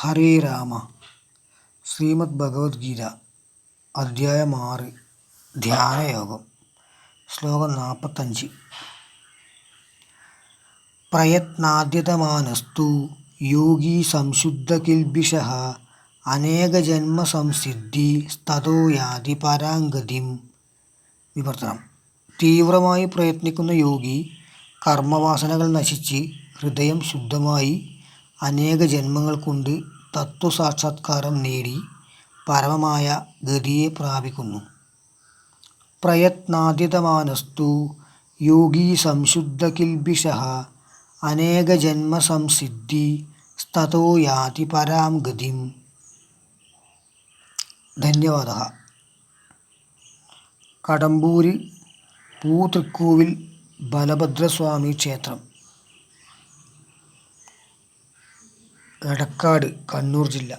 ഹരേ രാമ. ശ്രീമദ് ഭഗവത്ഗീത അധ്യായം ആറ് ധ്യാനയോഗം ശ്ലോകം നാൽപ്പത്തഞ്ച് പ്രയത്നാദ്യതമാനസ്തു യോഗി സംശുദ്ധകിൽബിഷ അനേകജന്മസംസിദ്ധി സ്തതോ യാതി പരാംഗതിം. വിവർത്തനം. തീവ്രമായി പ്രയത്നിക്കുന്ന യോഗി കർമ്മവാസനകൾ നശിച്ച് ഹൃദയം ശുദ്ധമായി അനേക ജന്മങ്ങൾ കൊണ്ട് തത്വസാക്ഷാത്കാരം നേടി പരമമായ ഗതിയെ പ്രാപിക്കുന്നു. പ്രയത്നാതീതമാനസ്തു യോഗി സംശുദ്ധകിൽബിഷ സംസിദ്ധി സ്തോ യാതി പരാം ഗതിം. ധന്യവാദ. കടമ്പൂരിൽ പൂതൃക്കൂവിൽ ബലഭദ്രസ്വാമി ക്ഷേത്രം. എടക്കാട് കണ്ണൂർ ജില്ല.